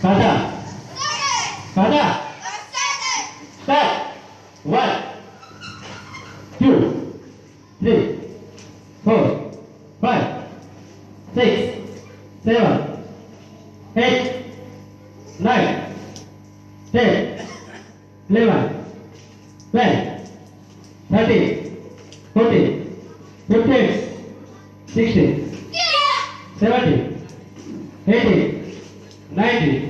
Father. Father. Start. One. Two. Three. Four. Five. Six. Seven. Eight. Nine. Ten. Eleven. Twelve. Thirteen. Forty. Fifty. Sixty. Seventy. Eighty. One, two, three, four, five, six, seven, eight, nine, ten, eleven, twelve, thirteen, fourteen, fifteen, sixteen, seventeen, eighteen, nineteen